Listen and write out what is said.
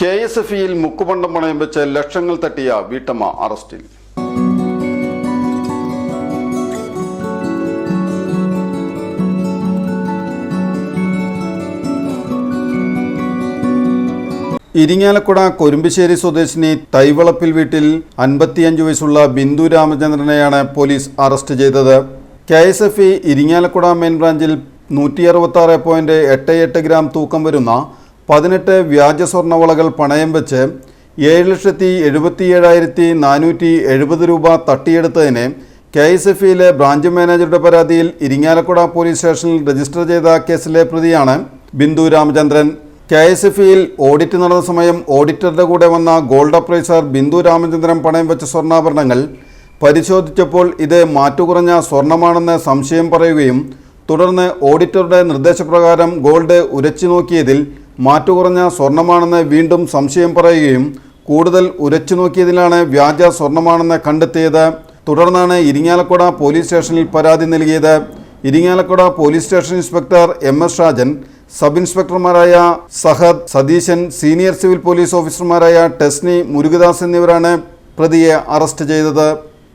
K S F ഇയിൽ മുക്കുപണ്ടം പണയം വെച്ച് ലക്ഷങ്ങൾ തട്ടിയ വീട്ടമ്മ അറസ്റ്റിൽ. ഇരിങ്ങാലക്കുട കൊരുമ്പിശ്ശേരി സ്വദേശിനി തൈവളപ്പിൽ വീട്ടിൽ അൻപത്തിയഞ്ച് വയസ്സുള്ള ബിന്ദു രാമചന്ദ്രനെയാണ് പോലീസ് അറസ്റ്റ് ചെയ്തത്. K S F E Irinjalakuda main ബ്രാഞ്ചിൽ നൂറ്റി അറുപത്തി ആറ് പോയിന്റ് എട്ട് എട്ട് ഗ്രാം തൂക്കം വരുന്ന പതിനെട്ട് വ്യാജ സ്വർണവളകൾ പണയം വെച്ച് ഏഴ് ലക്ഷത്തി എഴുപത്തി ഏഴായിരത്തി നാനൂറ്റി എഴുപത് രൂപ തട്ടിയെടുത്തതിന് കെ എസ് എഫ് ഇയിലെ ബ്രാഞ്ച് മാനേജറുടെ പരാതിയിൽ ഇരിങ്ങാലക്കുട പോലീസ് സ്റ്റേഷനിൽ രജിസ്റ്റർ ചെയ്ത കേസിലെ പ്രതിയാണ് Bindu Ramachandran. K S F ഇയിൽ ഓഡിറ്റ് നടന്ന സമയം ഓഡിറ്ററുടെ കൂടെ വന്ന ഗോൾഡ് അപ്രൈസർ ബിന്ദു രാമചന്ദ്രൻ പണയം വെച്ച സ്വർണാഭരണങ്ങൾ പരിശോധിച്ചപ്പോൾ ഇത് മാറ്റുകുറഞ്ഞ സ്വർണമാണെന്ന് സംശയം പറയുകയും തുടർന്ന് ഓഡിറ്ററുടെ നിർദ്ദേശപ്രകാരം ഗോൾഡ് ഉരച്ചു നോക്കിയതിൽ മാറ്റുകുറഞ്ഞ സ്വർണമാണെന്ന് വീണ്ടും സംശയം പറയുകയും കൂടുതൽ ഉരച്ചു നോക്കിയതിലാണ് വ്യാജ സ്വർണമാണെന്ന് കണ്ടെത്തിയത്. തുടർന്നാണ് ഇരിങ്ങാലക്കുട പോലീസ് സ്റ്റേഷനിൽ പരാതി നൽകിയത്. Irinjalakuda police station inspector M S Rajan sub ഇൻസ്പെക്ടർമാരായ Sahad Satheesan senior civil police ഓഫീസർമാരായ ടെസ്നി മുരുകദാസ് എന്നിവരാണ് പ്രതിയെ അറസ്റ്റ് ചെയ്തത്.